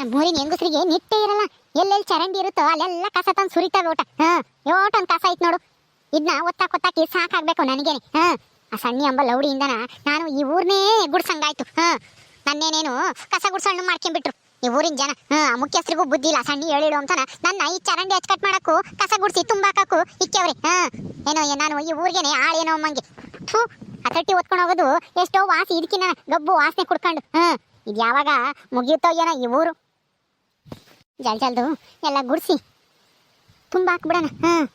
ನಮ್ಮ ಊರಿನ ಹೆಂಗಸರಿಗೆ ನಿಟ್ಟೆ ಇರಲ್ಲ. ಎಲ್ಲೆಲ್ಲಿ ಚರಂಡಿ ಇರುತ್ತೋ ಅಲ್ಲೆಲ್ಲ ಕಸ ತಂದು ಸುರಿತಾವೆ ಊಟ. ಹಾ ಒಂದು ಕಸ ಐತ್ ನೋಡು. ಇದನ್ನ ಒತ್ತಾಕ್ ಒತ್ತಾಕಿ ಸಾಕಾಗ್ಬೇಕು ನನಗೇನೆ. ಹಾ, ಆ ಸಣ್ಣ ಎಂಬ ಲೌಡಿಯಿಂದನ ನಾನು ಈ ಊರ್ನೇ ಗುಡ್ಸಂಗಾಯ್ತು. ಹಾ, ನನ್ನೇನೇನು ಕಸ ಗುಡ್ಸಣ್ಣು ಮಾಡ್ಕೊಂಡ್ಬಿಟ್ರು. ಈ ಊರಿನ ಜನ, ಹಾ ಮುಖ್ಯಸ್ಥರಿಗೂ ಬುದ್ಧಿ ಇಲ್ಲ. ಸಣ್ಣ ಹೇಳಿಡು ಅಂತಾನ, ನನ್ನ ಈ ಚರಂಡಿ ಹಚ್ಕಟ್ ಮಾಡಕ್ಕೂ, ಕಸ ಗುಡ್ಸಿ ತುಂಬಾಕಕ್ಕೂ ಇಕ್ಕವ್ರಿ. ಹಾ, ಏನೋ ನಾನು ಈ ಊರಿಗೆನೆ ಆಳೇನೋ ಅಮ್ಮಂಗೆ. ಥೂ, ಆ ತಟ್ಟಿ ಒತ್ಕೊಂಡು ಹೋಗೋದು ಎಷ್ಟೋ ವಾಸಿ ಇದಕ್ಕಿನ ಗಬ್ಬು ವಾಸನೆ ಕುಡ್ಕೊಂಡು. ಹಾ ಇದು ಯಾವಾಗ ಮುಗಿಯುತ್ತೋ ಏನೋ ಈ ಊರು. ಜಲ್ ಜಲ್ದು, ಎಲ್ಲ ಗುಡಿಸಿ. ತುಂಬ ಹಾಕ್ಬಿಡೋಣ, ಹಾಂ.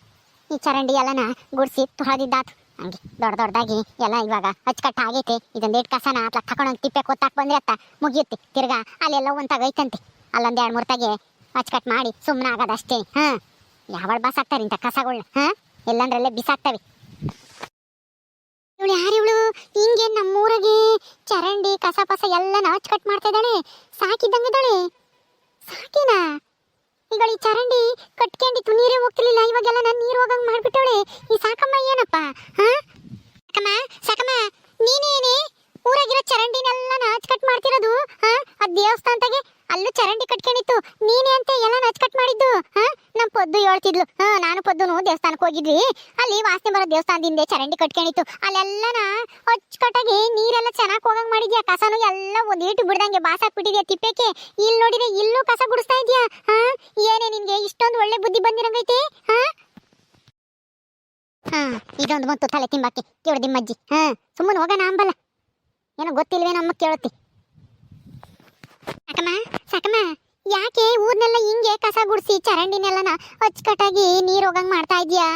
ಈ ಚರಂಡಿ ಎಲ್ಲನ ಗುಡಿಸಿ ತೊಳೆದಿದ್ದಾತು. ಹಂಗೆ ದೊಡ್ಡ ದೊಡ್ಡದಾಗಿ ಎಲ್ಲ ಇವಾಗ ಅಚ್ಚುಕಟ್ಟು ಆಗೈತೆ ಇದೊಂದು ಏಟ್ ಕಸನ ಅತ್ಲ ತಗೊಂಡೋಗಿ ತಿಪ್ಪೆ ಕೊತ್ತಾಕ್ ಬಂದ್ರೆ ಅತ್ತ ಮುಗಿಯುತ್ತೆ, ತಿರ್ಗಾ ಅಲ್ಲೆಲ್ಲ ಒಂತಾಗ ಐತಂತೆ ಅಲ್ಲೊಂದು ಎರಡು ಮೂರು ತಾಗೆ ಅಚ್ಚುಕಟ್ಟು ಮಾಡಿ ಸುಮ್ಮನೆ ಆಗೋದಷ್ಟೇ, ಹಾ. ಯಾವಳ ಬಾಸಾಕ್ತಾರೆ ಇಂಥ ಕಸಗಳನ್ನ ಹಾಂ. ಎಲ್ಲಂದ್ರಲ್ಲೇ ಬಿಸಾಕ್ತವೆ. ಇವಳು ಯಾರು ಇವಳು? ಹಿಂಗೆ ನಮ್ಮೂರಿಗೆ? ಚರಂಡಿ, ಕಸ ಪಸ ಎಲ್ಲನ ಅಚ್ಚುಕಟ್ಟು ಮಾಡ್ತಾ ಇದ್ದಾಳೆ. ಸಾಕಿದ್ದಂಗಿದ್ದಾಳೆ ಸಾಕಿನಾ? ಈಗ ಈ ಚರಂಡಿ ಕಟ್ಕೊಂಡಿತ್ತು ನೀರೇ ಹೋಗ್ತಿರ್ಲಿಲ್ಲ, ಇವಾಗೆಲ್ಲ ನಾನು ನೀರು ಹೋಗಂಗ್ ಮಾಡ್ಬಿಟ್ಟವಳೆ. ಈ ಸಾಕಮ್ಮ ಏನಪ್ಪ? ಹಾ? ಸಾಕಮ್ಮ ಸಾಕಮ್ಮ, ನೀನೇನೆ? ಊರಾಗಿರೋ ಚರಂಡಿನೆಲ್ಲ ನಾಚ್ ಕಟ್ ಮಾಡ್ತಿರೋದು, ಹಾ? ಆ ದೇವಸ್ಥಾನದಾಗೆ ಅಲ್ಲೂ ಚರಂಡಿ ಕಟ್ಕೊಂಡಿತ್ತು. ನೀನೇ ಅಂತ ಎಲ್ಲ ನಾಚ್ ಕಟ್ ಮಾಡಿದ್ದು, ಹಾ? ನಮ್ಮ ಪೊದ್ದು ಹೇಳ್ತಿದ್ಲು. ಹಾ, ನಾನು ಪದ್ದುನು ದೇವಸ್ಥಾನಕ್ಕೆ ಹೋಗಿದ್ವಿ. ದೇವಸ್ಥಾನದಿಂದ ಚರಂಡಿ ಕಟ್ಕೊಂಡಿತ್ತು. ಅಲ್ಲೆಲ್ಲನ ಅಚ್ಚುಕಟ್ಟಾಗಿ ನೀರೆಲ್ಲ ಚೆನ್ನಾಗಿ ಹೋಗಂಗ್ ಮಾಡಿದ್ಯಾ? ಕಸನು ಎಲ್ಲ ಒಂದ್ ಈಟು ಬಿಡ್ದಂಗೆ ಬಾಸಾಕ್ಬಿಟ್ಟಿದ್ಯಾ ಬಿಟ್ಟಿದ್ಯಾ ತಿಪ್ಪೇಕೆ ಇಲ್ಲಿ ನೋಡಿದ್ರೆ ಇಲ್ಲೂ ಕಸ ಗುಡಿಸ್ತಾ ಇದ್ಯಾ? ಹಾ? ಏನೇ ನಿನ್ಗೆ ಇಷ್ಟೊಂದು ಒಳ್ಳೆ ಬುದ್ಧಿ ಬಂದಿರಂಗೈತೆ? ಹಾ? ಹಾ, ಇದೊಂದು ಮತ್ತು ತಲೆ ತಿಂಬಾಕಿ ಕೇಳು ದಿಮ್ಮಜ್ಜಿ ಹಾ, ಸುಮ್ಮನೆ ಹೋಗೋಣ ಅಂಬಲ್ಲ. ಏನೋ ಗೊತ್ತಿಲ್ವೇನೋ ಅಮ್ಮ ಕೇಳುತ್ತೆ. ಸಾಕಮ್ಮ ಸಾಕಮ್ಮ. ಯಾಕೆ ಊರ್ನೆಲ್ಲ ಹಿಂಗೆ ಕಸ ಗುಡಿಸಿ ಚರಂಡಿನೆಲ್ಲನ ಅಚ್ಚುಕಟ್ಟಾಗಿ ನೀರು ಹೋಗಂಗ್ ಮಾಡ್ತಾ ಇದೀಯಾ?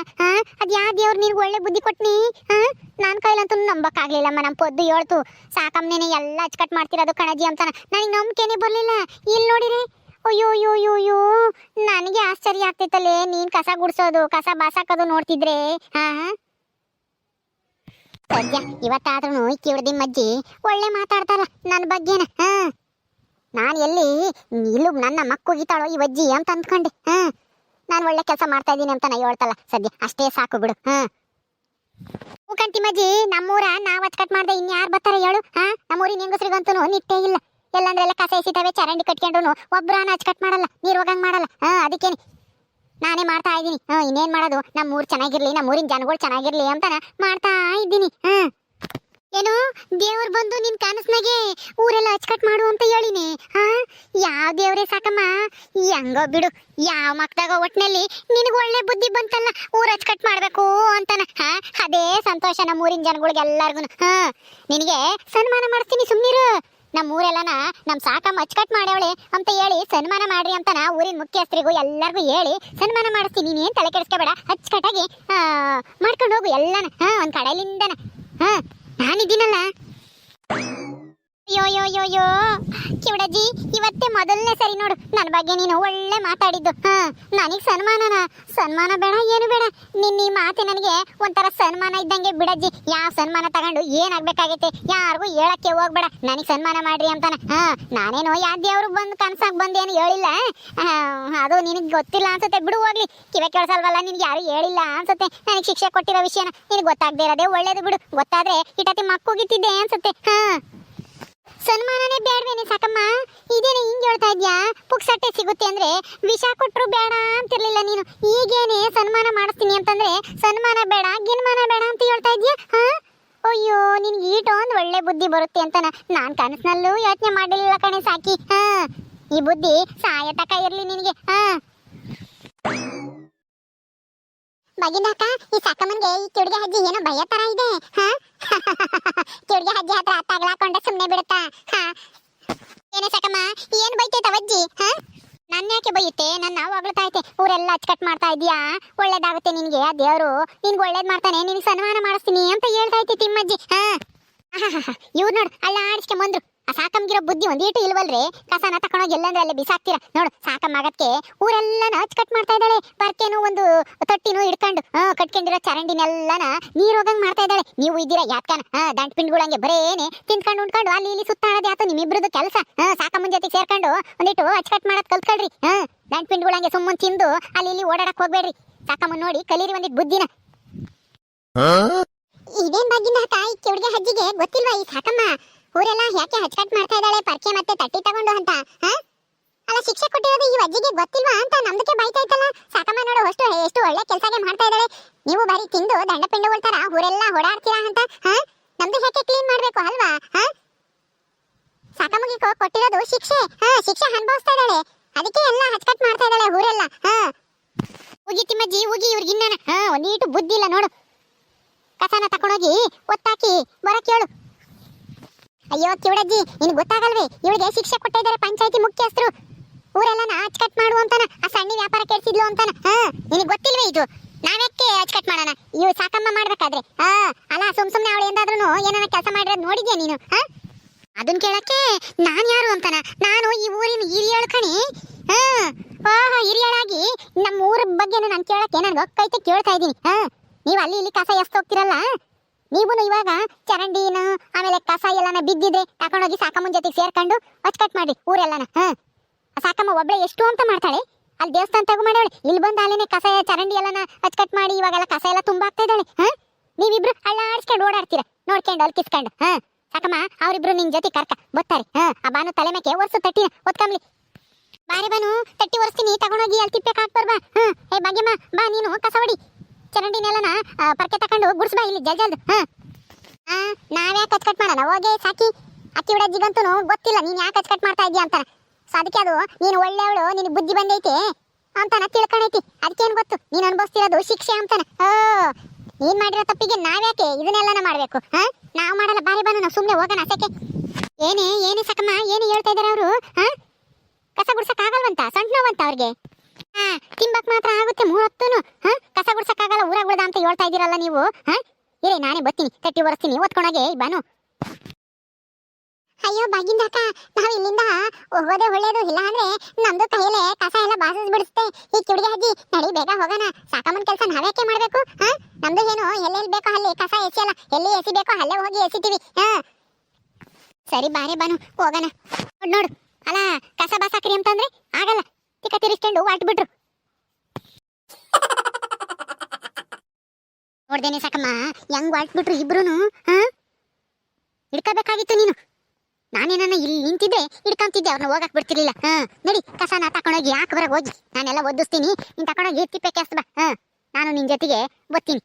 ಅದ್ ಯಾವ ದೇವ್ರ ನಿನ್ಗೆ ಒಳ್ಳೆ ಬುದ್ಧಿ ಕೊಟ್ನಿ? ಹಾ ನಾನು ಕೈಲಂತೂ ನಂಬಕ್ಕಾಗ್ಲಿಲ್ಲಮ್ಮ ನಮ್ಮ ಪೊದ್ದು ಹೇಳ್ತು ಸಾಕಮ್ಮನೇನೆ ಎಲ್ಲ ಅಚ್ಚುಕಟ್ ಮಾಡ್ತಿರೋದು ಕಣಜಿ ಅಂತಾನ. ನನಗೆ ನಂಬಿಕೆನೆ ಬರ್ಲಿಲ್ಲ. ಇಲ್ಲಿ ನೋಡಿರಿ. ಅಯ್ಯೋ ಅಯ್ಯೋ ಅಯ್ಯೋ ಅಯ್ಯೋ ನನಗೆ ಆಶ್ಚರ್ಯ ಆಗ್ತೈತಲ್ಲೇ ನೀನ್ ಕಸ ಗುಡಿಸೋದು, ಕಸ ಬಾಸಾಕೋದು ನೋಡ್ತಿದ್ರೆ. ಹಾ ಇವತ್ತಾದ್ರೂ ಕಿವಡ್ದಿ ಮಜ್ಜಿ ಒಳ್ಳೆ ಮಾತಾಡ್ತಾರ ನನ್ನ ಬಗ್ಗೆನ. ಹಾ ನಾನು ಎಲ್ಲಿ? ಇಲ್ಲೂ ನನ್ನ ಮಕ್ಕುಗಿತಾಳೋ ಈ ಅಜ್ಜಿ ಅಂತ ಅಂದ್ಕೊಂಡೆ. ಹಾ. ನಾನು ಒಳ್ಳೆ ಕೆಲಸ ಮಾಡ್ತಾ ಇದ್ದೀನಿ ಅಂತ ನಾ ಹೇಳ್ತಲ್ಲ. ಸದ್ಯ ಅಷ್ಟೇ ಸಾಕು ಬಿಡು. ಹಾ. ಮೂಕಂತಿಮಜ್ಜಿ ನಮ್ಮೂರ ನಾವ್ ಅಚ್ಕಟ್ ಮಾಡ್ದೆ ಇನ್ಯಾರು ಬರ್ತಾರೆ ಹೇಳು? ಹಾ? ನಮ್ಮೂರಿನ ಹೆಂಗಸ್ರಿಗಂತೂ ನಿಟ್ಟೆ ಇಲ್ಲ. ಎಲ್ಲಂದ್ರೆ ಎಲ್ಲ ಕಸ ಎಸಿತಾವೆ, ಚರಂಡಿ ಕಟ್ಕೊಂಡು ಒಬ್ಬರನ್ನ ಅಚ್ಕಟ್ ಮಾಡಲ್ಲ ನೀರು ಹೋಗಂಗ್ ಮಾಡಲ್ಲ. ಹಾ, ಅದಕ್ಕೇನೆ. ನಾನೇ ಮಾಡ್ತಾ ಇದ್ದೀನಿ. ಹಾ, ಇನ್ನೇನ್ ಮಾಡೋದು? ನಮ್ಮ ಚೆನ್ನಾಗಿರಲಿ ಚೆನ್ನಾಗಿರ್ಲಿ ನಮ್ಮ ಊರಿನ ಜನಗಳು ಚೆನ್ನಾಗಿರ್ಲಿ ಅಂತಾನ ಮಾಡ್ತಾ ಇದ್ದೀನಿ. ಹಾ. ಏನು, ದೇವ್ರು ಬಂದು ನಿನ್ ಕನಸ್ನಾಗೆ ಊರೆಲ್ಲ ಅಚ್ಚಕಟ್ ಮಾಡು ಅಂತ ಹೇಳಿನಿ. ಹಾ? ಯಾವ ದೇವ್ರೆ ಸಾಕಮ್ಮ? ಹೆಂಗೋ ಬಿಡು, ಯಾವ ಮಕ್ಕದಾಗ ಒಟ್ನಲ್ಲಿ ನಿನಗೆ ಒಳ್ಳೆ ಬುದ್ಧಿ ಬಂತಲ್ಲ, ಊರ್ ಅಚ್ಚಕಟ್ ಮಾಡ್ಬೇಕು ಅಂತಾನ. ಹಾ? ಅದೇ ಸಂತೋಷ ನಮ್ಮ ಊರಿನ ಜನಗಳಿಗೆ ಎಲ್ಲಾರ್ಗು ಹಾ? ನಿನಗೆ ಸನ್ಮಾನ ಮಾಡ್ತೀನಿ ಸುಮ್ನಿರು. ನಮ್ಮ ಊರೆಲ್ಲನ ನಮ್ಮ ಸಾಕಮ್ಮ ಅಚ್ಚಕಟ್ ಮಾಡ್ಯವಳೆ ಅಂತ ಹೇಳಿ ಸನ್ಮಾನ ಮಾಡ್ರಿ ಅಂತಾನ ಊರಿನ ಮುಖ್ಯಸ್ಥರಿಗೂ ಎಲ್ಲರಿಗೂ ಹೇಳಿ ಸನ್ಮಾನ ಮಾಡಿಸ್ತೀನಿ ನೀನೇನು ತಲೆ ಕೆಡಿಸ್ಕೋಬೇಡ, ಅಚ್ಚಕಟ್ಟಾಗಿ ಮಾಡ್ಕೊಂಡು ಹೋಗು ಎಲ್ಲನ. ಹಾ, ಒಂದು ಕಡೆಲಿಂದನ. ಹಾ? ನಾನಿದ್ದೀನಲ್ಲ ಅಯ್ಯೋ ಅಯ್ಯೋ ಅಯ್ಯೋ ಕಿವಡಜ್ಜಿ, ಇವತ್ತೇ ಮೊದಲನೇ ಸರಿ ನೋಡು. ನನ್ನ ಬಗ್ಗೆ ನೀನು ಒಳ್ಳೆ ಮಾತಾಡಿದ್ದು. ಹಾ, ನನಗೆ ಸನ್ಮಾನನ. ಸನ್ಮಾನ ಬೇಡ, ಏನು ಬೇಡ. ನಿನ್ನ ಈ ಮಾತೆ ನನಗೆ ಒಂಥರ ಸನ್ಮಾನ ಇದ್ದಂಗೆ ಬಿಡಜ್ಜಿ. ಯಾವ ಸನ್ಮಾನ ತಗೊಂಡು ಏನಾಗಬೇಕಾಗೈತೆ ಯಾರಿಗೂ ಹೇಳಕ್ಕೆ ಹೋಗ್ಬೇಡ. ನನಗೆ ಸನ್ಮಾನ ಮಾಡ್ರಿ ಅಂತಾನ. ಹಾ, ನಾನೇನೋ ಯಾವ ದೇವ್ರು ಬಂದು ಕನ್ಸಾಗ್ ಬಂದೇನು ಹೇಳಿಲ್ಲ ಅದು ನಿನಗೆ ಗೊತ್ತಿಲ್ಲ ಅನ್ಸುತ್ತೆ. ಬಿಡು, ಹೋಗ್ಲಿ. ಕಿವೆ ಕೇಳಿಸಲ್ವಲ್ಲ ನಿನ್ಗೆ ಯಾರು ಹೇಳಿಲ್ಲ ಅನ್ಸುತ್ತೆ. ನನಗೆ ಶಿಕ್ಷೆ ಕೊಟ್ಟಿರೋ ವಿಷಯನ ನಿನಗೆ ಗೊತ್ತಾಗದೇ ಇರೋದೇ ಒಳ್ಳೇದು ಬಿಡು. ಗೊತ್ತಾದ್ರೆ ಇಟತಿ ಮಕ್ಕುಗಿತ್ತಿದ್ದೆ ಅನ್ಸುತ್ತೆ. ಹಾ. ಸನ್ಮಾನನೇ ಬೇಡವೇನೆ ಸಾಕಮ್ಮ. ಇದೇನೆ ಹಿಂಗೆ ಹೇಳ್ತಾ ಇದ್ಯಾ? ಪುಕ್ಸಟ್ಟೆ ಸಿಗುತ್ತೆ ಅಂದ್ರೆ ವಿಷ ಕೊಟ್ಟರು ಬೇಡ ಅಂತಿರ್ಲಿಲ್ಲ ನೀನು. ಈಗೇನೆ ಸನ್ಮಾನ ಮಾಡಿಸ್ತೀನಿ ಅಂತಂದ್ರೆ ಸನ್ಮಾನ ಬೇಡ, ಗಿನ್ಮಾನ ಬೇಡ ಅಂತ ಹೇಳ್ತಾ ಇದ್ಯಾ? ಹಾ? ಅಯ್ಯೋ, ನಿನ್ಗೆ ಈಟೊಂದು ಒಳ್ಳೆ ಬುದ್ಧಿ ಬರುತ್ತೆ ಅಂತ ನಾನು ಕನಸಿನಲ್ಲೂ ಯೋಚನೆ ಮಾಡಲಿಲ್ಲ ಕಣೆ ಸಾಕಿ. ಹಾ, ಈ ಬುದ್ಧಿ ಸಾಯತಕ ಇರ್ಲಿ ನಿನಗೆ. ಹಾ. ಬಗಿನಾಕ ಈ ಸಾಕಮ್ಮನ್ಗೆ ಈ ಕಿಡಿಗೆ ಅಜ್ಜಿ ಏನೋ ಭಯ ತರ ಇದೆ, ಹಾ? ಕಿಡಿಗೆ ಅಜ್ಜಿ ಹತ್ರ ತಗಲಾಕೊಂಡ್ರೆ ಸುಮ್ನೆ ಬಿಡುತ್ತಾ, ಹಾ? ಏನೇ ಸಾಕಮ್ಮ, ಏನ್ ಬೈತೈತ ಅವಜ್ಜಿ ಹಾ? ನನ್ನ ಯಾಕೆ ಬೈಯುತ್ತೆ? ನನ್ನ ಹೊಗಳ್ತಾ ಐತೆ ಊರೆಲ್ಲ ಅಚ್ಚಕಟ್ ಮಾಡ್ತಾ ಇದೀಯಾ ಒಳ್ಳೇದಾಗುತ್ತೆ ನಿನಗೆ, ಆ ದೇವರು. ನಿನ್ಗೆ ಒಳ್ಳೇದ್ ಮಾಡ್ತಾನೆ, ನಿನ್ಗೆ ಸನ್ಮಾನ ಮಾಡಿಸ್ತೀನಿ ಅಂತ ಹೇಳ್ತಾ ಇತ್ತು ತಿಮ್ಮಜ್ಜಿ, ಹಾ? ಇವ್ರು ನೋಡು, ಅಲ್ಲ ಆಡಿಸ್ಕೆ ಬಂದ್ರು. ಆ ಸಾಕಮ್ಗಿರೋ ಬುದ್ಧಿ ಒಂದೀಟು ಇಲ್ವಲ್ರಿ? ಕಸನ ತಕೊಂಡೋಗಿ ಎಲ್ಲಂದ್ರೆ ಅಲ್ಲಿ ಬಿಸಾಕ್ತೀರ. ನೋಡು ಸಾಕಮ್ಮ ಆಗಕ್ಕೆ ಊರೆಲ್ಲನ ಅಚ್ಚಕಟ್ ಮಾಡ್ತಾ ಇದ್ದಾಳೆ. ಬರ್ಕೇನೋ ಒಂದು ತೊಟ್ಟಿನೂ ಹಿಡ್ಕೊಂಡು ಹಾ ಕಟ್ಕೊಂಡಿರೋ ಚರಂಡಿನೆಲ್ಲನ ನೀರು ಹೋಗಂಗ್ ಮಾಡ್ತಾ ಇದ್ದಾಳೆ. ನೀವು ಇದ್ದೀರಾ ಯಾತ್ಕನ? ಹಾ ದಂಟ್ ಪಿಂಡ್ಗಳಂಗೆ ಬರೇನೆ ತಿನ್ಕೊಂಡು ಉಂಡ್ಕೊಂಡು ಅಲ್ಲಿ ಇಲ್ಲಿ ಸುತ್ತಾಡೋದು ಯಾತು ನಿಮ್ಮಿಬ್ರದ್ದು ಕೆಲಸ. ಹಾ ಸಾಕಮ್ಮನ ಜೊತೆಗೆ ಸೇರ್ಕೊಂಡು ಒಂದಿಟ್ಟು ಅಚ್ಚಕಟ್ ಮಾಡೋದ್ ಕಲ್ತ್ಕೊಳ್ರಿ. ಹಾ ದಂಟ್ ಪಿಂಡ್ಗಳಂಗೆ ಸುಮ್ಮನೆ ತಿಂದು ಅಲ್ಲಿ ಇಲ್ಲಿ ಓಡಾಡಕ್ ಹೋಗ್ಬೇಡ್ರಿ. ಸಾಕಮ್ಮನ್ ನೋಡಿ ಕಲೀರಿ ಒಂದಿಟ್ಟು ಬುದ್ಧಿನ. ಇದೇನ್ ಬಗ್ಗಿಂದ ತಾಯಿ ಕೆವಡಿಗೆ ಹಜ್ಜಿಗೆ ಗೊತ್ತಿಲ್ವಾ ಈ ಸಾಕಮ್ಮ? ಊರೆಲ್ಲ ಯಾಕೆ ಹಚ್ಕಟ್ ಮಾಡ್ತಾ ಇದ್ದಾಳೆ? ಪರ್ಕೆ ಮತ್ತೆ ತಟ್ಟಿ ತಗೊಂಡು ಅಂತ ಅಲ್ಲ, ಶಿಕ್ಷೆ ಕೊಟ್ಟಿರೋದು ಈ ಅಜ್ಜಿಗೆ ಗೊತ್ತಿಲ್ವಾ ಅಂತ ನಮ್ದಕ್ಕೆ ಬೈತಾ ಇತ್ತಲ್ಲ? ಸಾಕಮ್ಮ ನೋಡು, ಅಷ್ಟು ಎಷ್ಟು ಒಳ್ಳೆ ಕೆಲಸಗೆ ಮಾಡ್ತಾ ಇದ್ದಾಳೆ. ನೀವು ಬಾರಿ ತಿಂದು ದಂಡ ಪಿಂಡು ತರ ಊರೆಲ್ಲ ಓಡಾಡ್ತೀರಾ ಅಂತ ನಮ್ದು ಯಾಕೆ ಕ್ಲೀನ್ ಮಾಡ್ಬೇಕು, ಅಲ್ವಾ ಸಾಕಮ್ಮಗೆ ಕೊಟ್ಟಿರೋದು ಶಿಕ್ಷೆ, ಹಾ? ಶಿಕ್ಷೆ ಅನುಭವಿಸ್ತಾ ಇದ್ದಾಳೆ. ಅದಕ್ಕೆ ಎಲ್ಲ ಹಚ್ಕಟ್ ಮಾಡ್ತಾ ಇದ್ದಾಳೆ ಊರೆಲ್ಲ, ಹಾ? ತಿಮ್ಮಜ್ಜಿ ಉಗಿ ಇವ್ರಿಗಿನ್ನ ಹಾ? ಒಂದೀಟು ಬುದ್ಧಿ ಇಲ್ಲ ನೋಡು. ಕಸನ ತಕೊಂಡೋಗಿ, ಒತ್ತಾಕಿ, ಬರಕ್ಕೆ ಹೇಳು. ಅಯ್ಯೋ ಕಿವಡಜ್ಜಿ ನಿನ್ ಗೊತ್ತಾಗಲ್ವೇ? ಇವಳಿಗೆ ಶಿಕ್ಷೆ ಕೊಟ್ಟಿದ್ದಾರೆ ಪಂಚಾಯತಿ ಮುಖ್ಯಸ್ಥರು. ಊರೆಲ್ಲ ಅಚ್ಕಟ್ ಮಾಡು ಅಂತಾನ, ಆ ಸಣ್ಣ ವ್ಯಾಪಾರ ಕೆಡ್ಸಿದ್ಲು ಅಂತಾನ. ಹಾ, ನಿನಗೆ ಗೊತ್ತಿಲ್ವೇ ಇದು? ನಾವ್ಯಾಕೆ ಅಚ್ಕಟ್ ಮಾಡೋಣ? ಇವ್ ಸಾಕಮ್ಮ ಮಾಡ್ಬೇಕಾದ್ರೆ. ಹಾ, ಅಲ್ಲ, ಸುಮ್ ಸುಮ್ನೆ ಅವಳು ಎಂದಾದ್ರೂ ಏನಾರ ಕೆಲಸ ಮಾಡಿರೋದು ನೋಡಿದ್ಯಾ ನೀನು? ಹಾ? ಅದನ್ ಕೇಳಕ್ಕೆ ನಾನ್ ಯಾರು ಅಂತಾನ? ನಾನು ಈ ಊರಿನ ಹಿರಿಯಳು ಕಣಿ. ಹಾ, ಓಹೋ, ಹಿರಿಯಳಾಗಿ ನಮ್ಮ ಊರ ಬಗ್ಗೆ ನಾನು ಕೇಳಕ್ಕೆ, ನನ್ಗೆ ಒಕ್ಕೈತೆ ಕೇಳ್ತಾ ಇದ್ದೀನಿ. ಹಾ, ನೀವು ಅಲ್ಲಿ ಇಲ್ಲಿ ಕಸ ಎಷ್ಟು ಹೋಗ್ತಿರಲ್ಲ? ನೀವು ಇವಾಗ ಚರಂಡಿನ, ಆಮೇಲೆ ಕಸ ಎಲ್ಲಾನ ಬಿದ್ದಿದೆ ತಕೊಂಡೋಗಿ ಸಾಕಮ್ಮನ ಜೊತೆಗೆ ಸೇರ್ಕೊಂಡು ಅಚ್ಕಟ್ ಮಾಡಿ ಊರೆಲ್ಲನ, ಹಾ? ಸಾಕಮ್ಮ ಒಬ್ಳೆ ಎಷ್ಟು ಅಂತ ಮಾಡ್ತಾಳೆ. ಅಲ್ಲಿ ದೇವಸ್ಥಾನ ತಗೋ ಮಾಡಾಳೆ ಇಲ್ಲಿ ಬಂದು ಅಲ್ಲೇನೆ ಕಸ ಚರಂಡಿ ಎಲ್ಲಾನ ಅಚ್ಕಟ್ ಮಾಡಿ ಇವಾಗೆಲ್ಲ ಕಸ ಎಲ್ಲ ತುಂಬಾ ಆಗ್ತಾ ಇದ್ದಾಳೆ, ಹಾ? ನೀವಿಬ್ರು ಅಳ್ಳಾಡ್ಸ್ಕೊಂಡು ಓಡಾಡ್ತೀರ. ನೋಡ್ಕೊಂಡು ಅಲ್ಲಿ ಕಿಸ್ಕೊಂಡು, ಹಾ? ಸಾಕಮ್ಮ, ಅವರಿಬ್ರು ನಿನ್ ಜೊತೆ ಕರ್ಕ ಬರ್ತಾರೆ ಹಾ? ಆ ಬಾನು ತಲೆ ಮೇಕೆ ಒರ್ಸು, ತಟ್ಟಿನ ಒತ್ಕಂಬ್ಲಿ ಬಾರಿ ಬಾನು, ತಟ್ಟಿ ಒರೆಸ್ತೀನಿ, ತಗೊಂಡೋಗಿ ಅಲ್ಲಿ ತಿಪ್ಪೆ ಕಾಕ್ ಬಾ ಹಾ? ಏ ಭಾಗ್ಯಮ್ಮ, ಬಾ ನೀನು, ಕಸ ಹೊಡಿ. ಚರಂಡಿನೆಲ್ಲನ ಪರ್ಕೆ ತಕೊಂಡು ಗುಡ್ಸ್ಬಾ ಇಲ್ಲಿ ಜಲ್ ಜಲ್ ಹಾ. ಆ, ನಾವ್ಯಾಕೆ ಅಚ್ಕಟ್ ಮಾಡೋಣ? ಹೋಗಿ ಸಾಕಿ. ಅಕ್ಕಿ ಹುಡಜ್ಜಿಗಂತೂ ಗೊತ್ತಿಲ್ಲ ನೀನ್ ಯಾಕೆ ಕಚ್ ಕಟ್ ಮಾಡ್ತಾ ಇದೀಯ ಅಂತಾನ. ಸೊ ಅದಕ್ಕೆ ಅದು ನೀನು ಒಳ್ಳೆಯವಳು ನಿನಗೆ ಬುದ್ಧಿ ಬಂದೈತೆ ಅಂತಾನ ತಿಳ್ಕೊಂಡೈತಿ ಅದಕ್ಕೇನು ಗೊತ್ತು? ನೀನು ಅನುಭವಿಸ್ತಿರೋದು ಶಿಕ್ಷೆ ಅಂತಾನ. ಓ ನೀನ್ ಮಾಡಿರೋ ತಪ್ಪಿಗೆ ನಾವ್ಯಾಕೆ ಇದನ್ನೆಲ್ಲನ ಮಾಡ್ಬೇಕು? ಹಾ? ನಾವು ಮಾಡಲ್ಲ ಬಾರಿ ಬಾನು ನಾವು ಸುಮ್ಮನೆ ಹೋಗೋಣ ಅಸಕ್ಕೆ ಏನೇ ಏನೇ ಸಕಮ್ಮ ಏನೇ ಹೇಳ್ತಾ ಇದಾರೆ ಅವರು ಹಾ? ಕಸ ಗುಡ್ಸಕ್ ಆಗಲ್ವಂತ? ನೋವಂತ ಅವ್ರಿಗೆ? ಹಾ ತಿಂಬಕ್ ಮಾತ್ರ ಆಗುತ್ತೆ ಮೂವತ್ತೂನು ಹಾ? ಕಸ ಗುಡ್ಸಕ್ಕಾಗಲ್ಲ, ಊರಾಗ ಉಳ್ದ ಅಂತ ಹೇಳ್ತಾ ಇದ್ದೀರಲ್ಲ ನೀವು, ಹಾ? ಇರೇ, ನಾನೇ ಬರ್ತೀನಿ, ತಟ್ಟಿ ಒರೆಸ್ತೀನಿ ಓದ್ಕೊಳಗೆ ಬಾನು. ಅಯ್ಯೋ ಬಾಗಿಂದಾಕ ನಾವು ಇಲ್ಲಿಂದ ಹೋಗೋದೇ ಒಳ್ಳೇದು, ಇಲ್ಲ ಅಂದ್ರೆ ನಮ್ದು ಕೈಯಲ್ಲೇ ಕಸ ಎಲ್ಲ ಬಾಸಿಸ್ ಬಿಡಿಸುತ್ತೆ ಈ ಕಿಡಿಗೆ ಅಜ್ಜಿ, ನಡಿ, ಬೇಗ ಹೋಗೋಣ. ಸಾಕಮ್ಮನ ಕೆಲಸ ನಾವ್ಯಾಕೆ ಮಾಡ್ಬೇಕು ನಮ್ದು ಏನು, ಎಲ್ಲೆಲ್ಲಿ ಬೇಕೋ ಅಲ್ಲಿ ಕಸ ಎಸಿಯಲ್ಲ ಎಲ್ಲಿ ಎಸಿ ಬೇಕೋ ಅಲ್ಲೇ ಹೋಗಿ ಎಸಿತೀವಿ ಸರಿ, ಬಾರೆ, ಬಾನು, ಹೋಗೋಣ. ನೋಡ್ ಅಲ್ಲ, ಕಸ ಬಾಸಾಕ್ರಿ ಅಂತಂದ್ರೆ ಆಗಲ್ಲ. ತಿಕ್ಕ ತಿರ್ಸ್ಕೊಂಡು ವಾಟ್ ನೋಡ್ದೇನೆ ಸಾಕಮ್ಮ. ಹೆಂಗ್ ಹೊರಟ್ಬಿಟ್ರು ಇಬ್ರು ಹಾ? ಹಿಡ್ಕೋಬೇಕಾಗಿತ್ತು ನೀನು. ನಾನೇನ ಇಲ್ಲಿ ನಿಂತಿದ್ದೆ, ಹಿಡ್ಕೊಂತಿದ್ದೆ ಅವ್ರನ್ನ ಹೋಗಕ್ ಬಿಡ್ತಿರ್ಲಿಲ್ಲ. ಹಾ, ನಡಿ ನಾ ತಕೊಂಡೋಗಿ ಯಾಕೆ ಬರ ಹೋಗಿ ನಾನೆಲ್ಲ ಒದ್ದಿಸ್ತೀನಿ. ನೀನ್ ತಕೊಂಡೋಗಿ ತಿಪ್ಪೆ ಕೆಸ್ತ ಬಾ ಹಾ? ನಾನು ನಿನ್ ಜೊತೆಗೆ ಬರ್ತೀನಿ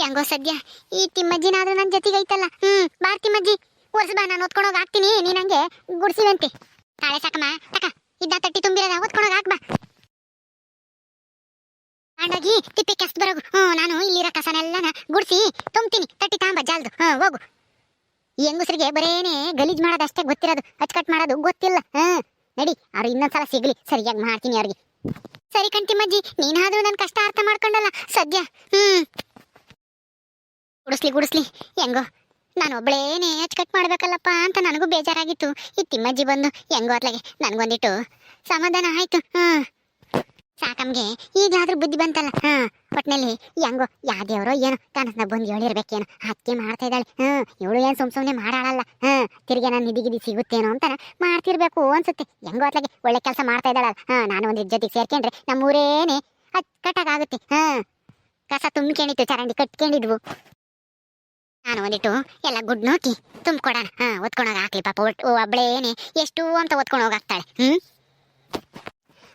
ಹೆಂಗೋ ಸದ್ಯ, ಈ ತಿಮ್ಮಜ್ಜಿನಾದ್ರೂ ನನ್ನ ಜೊತೆಗೆ ಐತಲ್ಲ? ಹ್ಮ್, ಬಾರ್ ತಿಮ್ಮಜ್ಜಿ. ಒರ್ಸ್ ಬಾ, ನಾನು ಓದ್ಕೊಂಡೋಗಿ ಹಾಕ್ತೀನಿ. ನೀನಂಗೆ ಗುಡ್ಸಿವಂತೆ ತಾಳೆ ಸಾಕಮ್ಮ, ತಕ. ಇದ್ದ ತಟ್ಟಿ ತುಂಬಿರೋದ ಓದ್ಕೊಂಡೋಗಿ ಹಾಕ್ ಬಾ ತಿಪ್ಪಿ ಕೆಸ್ ಬರೋಗು. ಹ್ಞೂ, ನಾನು ಇಲ್ಲಿರೋ ಕಸನೆಲ್ಲನ ಗುಡಿಸಿ ತುಂಬ್ತೀನಿ. ತಟ್ಟಿ ತಾಂಬ, ಜಾಲ್ದು. ಹ್ಞೂ, ಹೋಗು. ಈ ಹೆಂಗಸ್ರಿಗೆ ಬರೇನೆ ಗಲೀಜ್ ಮಾಡೋದಷ್ಟೇ ಗೊತ್ತಿರೋದು. ಅಚ್ಚಕಟ್ ಮಾಡೋದು ಗೊತ್ತಿಲ್ಲ. ಹ್ಞೂ. ನಡಿ, ಅವ್ರು ಇನ್ನೊಂದ್ಸಲ ಸಿಗಲಿ. ಸರಿಯಾಗಿ ಮಾಡ್ತೀನಿ ಅವ್ರಿಗೆ. ಸರಿ ಕಣ್ತಿಮ್ಮಜ್ಜಿ ನೀನಾದರೂ ನನ್ನ ಕಷ್ಟ ಅರ್ಥ ಮಾಡ್ಕೊಂಡಲ್ಲ. ಸದ್ಯ. ಹ್ಞೂ. ಗುಡಿಸ್ಲಿ ಗುಡಿಸ್ಲಿ. ಹೆಂಗೋ, ನಾನು ಒಬ್ಬಳೇನೆ ಅಚ್ಕಟ್ ಮಾಡ್ಬೇಕಲ್ಲಪ್ಪ ಅಂತ ನನಗೂ ಬೇಜಾರಾಗಿತ್ತು. ಈ ತಿಮ್ಮಜ್ಜಿ ಬಂದು ಹೆಂಗೋ ಅತ್ಲಾಗೆ ನನಗೊಂದಿಟ್ಟು ಸಮಾಧಾನ ಆಯ್ತು. ಹ್ಮ್ ಸಾಕಮ್ಗೆ ಈಗಲಾದ್ರೂ ಬುದ್ಧಿ ಬಂತಲ್ಲ? ಹಾ ಒಟ್ಟಿನಲ್ಲಿ ಹೆಂಗೋ ಯಾವ್ದೇವ್ರೋ ಏನೋ ಕನಸ್ನ ಬಂದು ಹೇಳಿರ್ಬೇಕೇನು ಹತ್ಯೆ ಮಾಡ್ತಾ ಇದ್ದಾಳೆ. ಹ್ಮ್ ಇವಳು ಏನು ಸುಮ್ ಸುಮ್ಮನೆ ಮಾಡಾಳಲ್ಲ? ಹ್ಮ್ ತಿರ್ಗಿ ನಾನು ನಿಧಿ ಗಿಧಿ ಸಿಗುತ್ತೇನೋ ಅಂತ ಮಾಡ್ತಿರ್ಬೇಕು ಅನ್ಸುತ್ತೆ. ಹೆಂಗೋ ಅತ್ಲಾಗೆ ಒಳ್ಳೆ ಕೆಲಸ ಮಾಡ್ತಾ ಇದ್ದಾಳಲ್ಲ. ಹಾ, ನಾನು ಒಂದು ಜೊತೆಗೆ ಸೇರ್ಕೊಂಡ್ರೆ ನಮ್ಮೂರೇನೆ ಕಟ್ಟಾಗುತ್ತೆ ಹಾ, ಕಸ ತುಂಬ್ಕೊಂಡಿತ್ತು, ಚರಂಡಿ ಕಟ್ಕೊಂಡಿದ್ವು. ನಾನು ಒಂದಿಟ್ಟು ಎಲ್ಲ ಗುಡ್ ನೋಕಿ ತುಂಬ್ಕೊಡೋಣ. ಹಾ, ಒತ್ಕೊಂಡೋಗಿ ಹಾಕ್ಲಿ ಪಾಪ ಒಟ್ಟು ಒಬ್ಳೇನೆ ಎಷ್ಟು ಅಂತ ಒತ್ಕೊಂಡು ಹೋಗಾಕ್ತಾಳೆ ಹ್ಮ್?